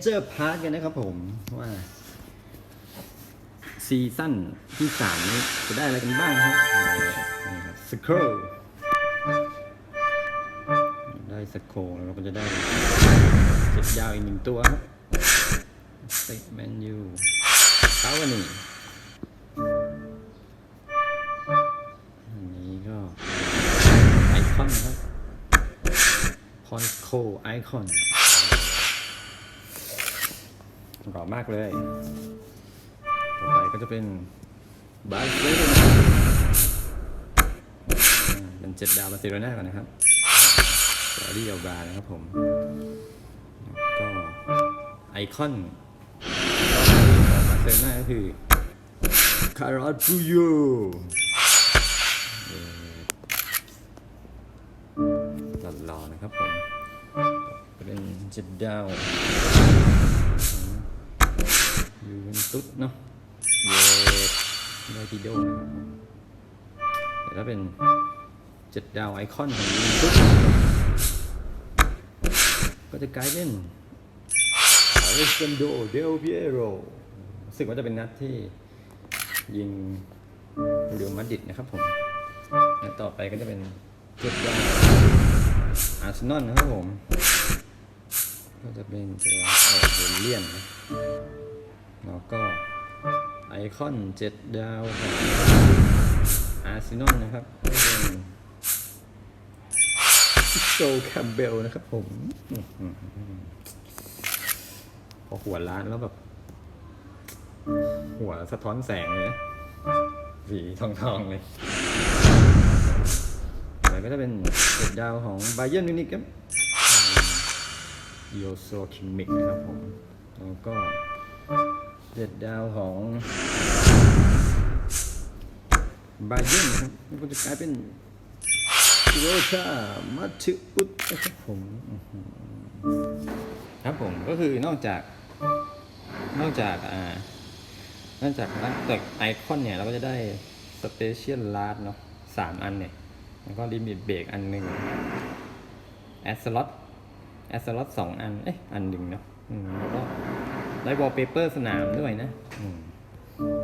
เจอร์พาร์กันนะครับผมว่า ซีซั่นที่สามนี้จะได้อะไรกันบ้างครับนี่ครับสโครได้สโครเราก็จะได้เจ็บยาวอีกหนึ่งตัวครับสเตแมนยูเท้าวันนี้อันนี้ก็ไอคอนครับ พอนโคไอคอน หล่อมากเลย ต่อไปก็จะเป็นบาร์เซโลนาเป็นเจ็ดดาวบาร์เซโลนาก่อนนะครับซาดิอัลบานะครับผม ก็ไอคอนของบาร์เซโลนาก็คือคาร์ลบูโยหล่อๆนะครับผมเป็นเจ็ดดาว ยูเวนตุสเนาะเยไดติโดนแต่ถ้าเป็นเจ็ดดาวไอคอนของยูเวนตุสก็จะกลายเป็นอาริสตันโดเดลเปียโรรู้สึกว่าจะเป็นนัดที่ยิงเรียวมาดริดนะครับผมและต่อไปก็จะเป็นเจ็ดดาวอาร์เซนอลนะครับผม ก็จะเป็นตัวเออเฮเลียนนะแล้วก็ไอคอนเจ็ดดาวของอาร์เซนอลนะครับก็เป็นโจแคมเบลนะครับผม พอหัวล้านแล้วแบบ หัวสะท้อนแสงเลยนะสีทองทองๆเลยแล้วก็จะเป็นเจ็ดดาวของไบเย r n นมิวนิกครับ โยโซคิมิกนะครับผมแล้วก็เจ็ดดาวของบาเยนนะครับก็จะกลายเป็นโรชามาชิอุตนะครับผมครับผมก็คือนอกจากนอกจากอ่านอกจากนักตึกไอคอนเนี่ย เราก็จะได้สเปเชียลลาร์ดเนาะสามอันเนี่ย แล้วก็ลิมิตเบรกอันหนึ่งแอสล็อต แอสล็อตสองอัน เอ๊ะอันหนึ่งเนาะแล้วก็ได้วอลเปเปอร์สนามด้วยนะ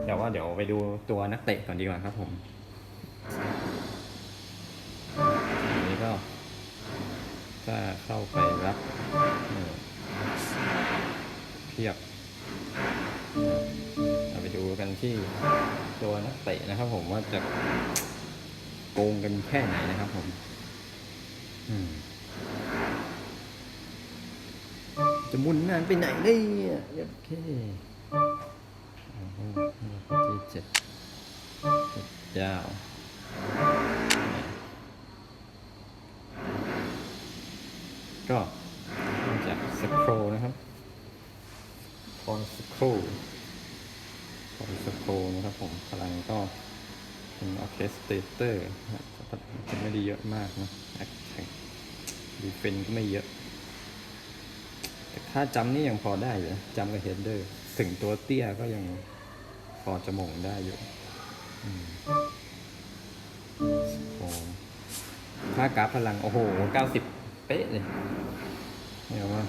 เดี๋ยวว่าเดี๋ยวไปดูตัวนักเตะก่อนดีกว่าครับผมอันนี้ก็ถ้าเข้าไปรับเพียบเราไปดูกันที่ตัวนักเตะนะครับผมว่าจะโกงกันแค่ไหนนะครับผม อืม จะมุนนานไปไหนเนี่ยโอเคที่เจ็ดเจ็ดดาวก็มาจากสโครนะครับพอนสโครพอนสโครนะครับผมพลังก็เป็นออเคสเตเตอร์จะไม่ได้เยอะมากนะแอคแท็กดีเฟนก็ไม่เยอะ ถ้าจำนี่ยังพอได้อยู่จำกับเฮดเดอร์ถึงตัวเตี้ยก็ยังพอจะมงได้อยู่อืมโอ้ค่ากราฟพลัง โอ้โหเก้าสิบเป๊ะเลยเนี่ยว่า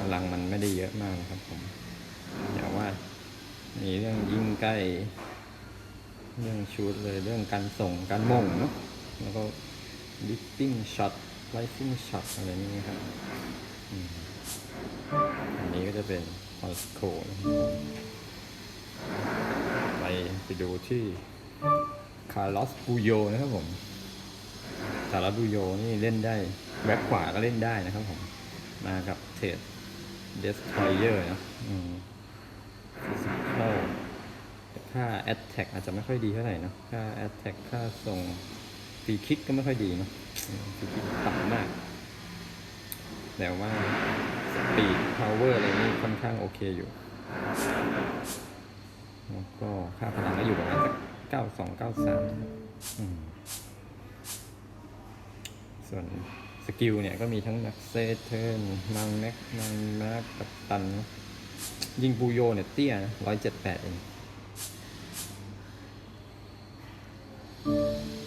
พลังมันไม่ได้เยอะมากนะครับผมอย่าว่ามีเรื่องยิ่งใกล้ เรื่องชูดเลยเรื่องการส่งการมงเนาะแล้วก็ดิปปิ้งช็อตไลซิ่งช็อตอะไรนี้ครับ อันนี้ก็จะเป็นออสโคไปไปดูที่คาร์ลอสบูโยนะครับผมคาร์ลอสบูโยนี่เล่นได้แบ็คขวาก็เล่นได้นะครับผม มากับเทดเดสทอยเยอร์นะอืมฟิสิคอลค่าแอตแทกอาจจะไม่ค่อยดีเท่าไหร่นะค่าแอตแทกค่าส่งฟรีคิกก็ไม่ค่อยดีเนอะฟรีคิกต่ำมาก แต่ว่าสปีดพาวเวอร์อะไรนี่ค่อนข้างโอเคอยู่ แล้วก็ค่าพลังก็อยู่ประมาณสักเก้าสองเก้าสามส่วนสกิลเนี่ยก็มีทั้งแม็กเซเทิร์นมังแม็กมังแม็กกับตัน ยิงปูโยเนี่ยเตี้ยนะร้อยเจ็ดแปดเอง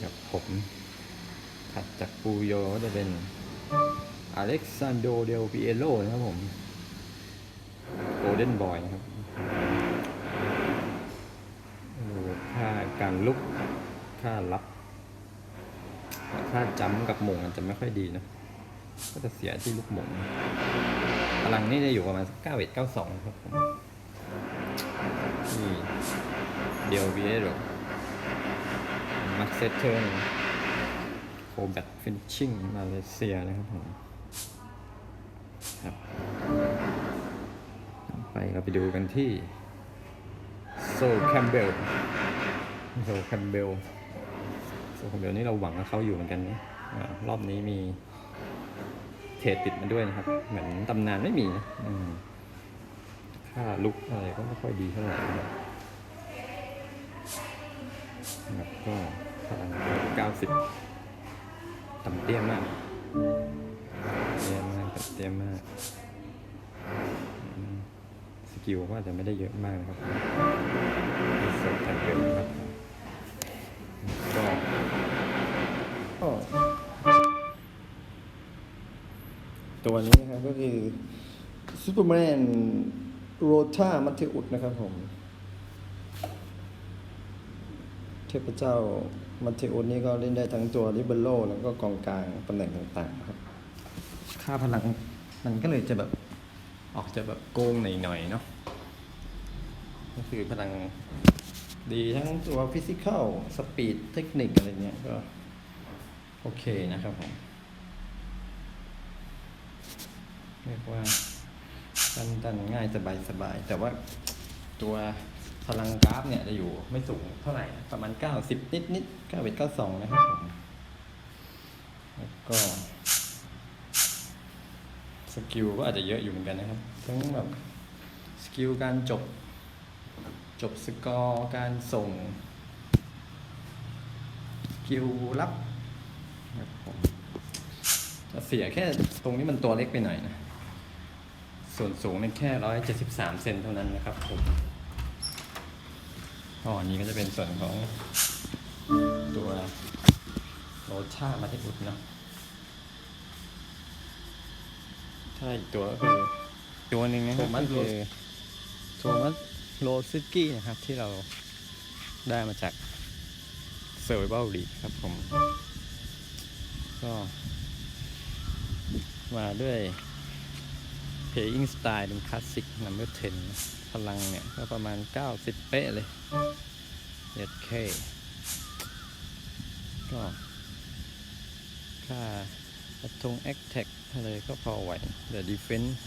กับผมถัดจากปูโยก็จะเป็น อเล็กซานโดเดลปิเอโลนะครับผมโกลเด้นบอยนะครับดูค่าการลุกค่ารับค่าจัมป์กับหม่งอาจจะไม่ค่อยดีนะ ก็จะเสียที่ลูกหม่งพลังนี่จะอยู่ประมาณเก้าเอ็ดเก้าสองครับผมนี่เดียววีเอโรมักเซตเทิร์นโคแบทฟินชิ่งมาเลเซียนะครับผม ครับ ไปเราไปดูกันที่โซแคมเบลโซแคมเบลโซแคมเบลนี่เราหวังว่าเขาอยู่เหมือนกันนะรอบนี้มีเทรดติดมาด้วยนะครับ เหมือนตำนานไม่มีนะค่าลุกอะไรก็ไม่ค่อยดีเท่าไหร่นะครับก็พลังเก้าสิบต่ำเตี้ยมากเตี้ยมากต่ำเตี้ยมาก สกิลก็อาจจะไม่ได้เยอะมากนะครับเสริมแต่เดิมนะครับก็ก็ตัวนี้นะครับก็คือซูเปอร์แมนโรธามัตเทอุสนะครับผม เทพเจ้ามัตเทอุสนี่ก็เล่นได้ทั้งตัวริเบโลแล้วก็กองกลางตำแหน่งต่างๆนะครับ ค่าพลัง มันก็เลยจะแบบออกจะแบบโกงหน่อยๆเนาะก็คือพลังดีทั้งตัวฟิสิก a l สปีดเทคนิคอะไรเงี้ยก็โอเคนะครับผมเรียกว่าตันตันง่ายสบายสบาย แต่ว่าตัวพลังกราฟเนี่ยจะอยู่ไม่สูงเท่าไหร่ ประมาณ90นิดนิดๆ91 92นะครับผม แล้วก็ สกิลก็อาจจะเยอะอยู่เหมือนกันนะครับ ทั้งแบบสกิลการจบ จบสกอร์การส่ง สกิลรับจะเสียแค่ตรงนี้มันตัวเล็กไปหน่อยนะ ส่วนสูงเนี่แค่ร้อยเจ็ดสิบสามเซนเท่านั้นนะครับผมอ๋ออันนี้ก็จะเป็นส่วนของตัวโรชามาที่อุดเนาะ ถ้าอีกตัวก็คือตัวหนึ่งนะครับก็คือโทมัสโรซิกี้นะครับที่เราได้มาจากเซอร์ไ a ลลีครับผม ก็มาด้วย Playing Style เป็นคลาสสิก Number 10 พลังเนี่ย ก็ประมาณ 90 เป๊ะเลยเย็ดเคก็ค่า อัตรงแอคแท็กอะไรก็พอไหว แต่ดีเฟน s ์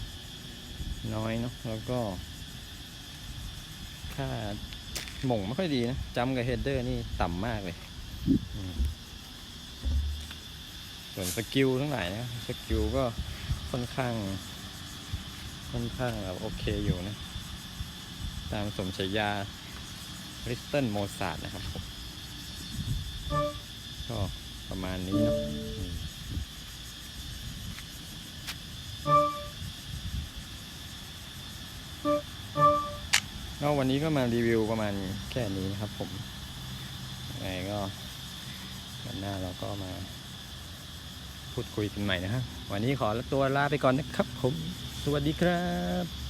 น้อยเนาะแล้วก็ ค่าหม่งไม่ค่อยดีนะจำกับเฮดเดอร์นี่ต่ำมากเลยส่วนสกิลทั้งหลายนะสกิลก็ค่อนข้าง ค่อนข้างแบบโอเคอยู่นะ ตามสมฉายาริสเติลโมซาร์นะครับผมก็ประมาณนี้เนาะ ก็วันนี้ก็มารีวิวประมาณแค่นี้นะครับผมยังไงก็วันหน้าเราก็มาพูดคุยกันใหม่นะฮะวันนี้ขอตัวลาไปก่อนนะครับผม สวัสดีครับ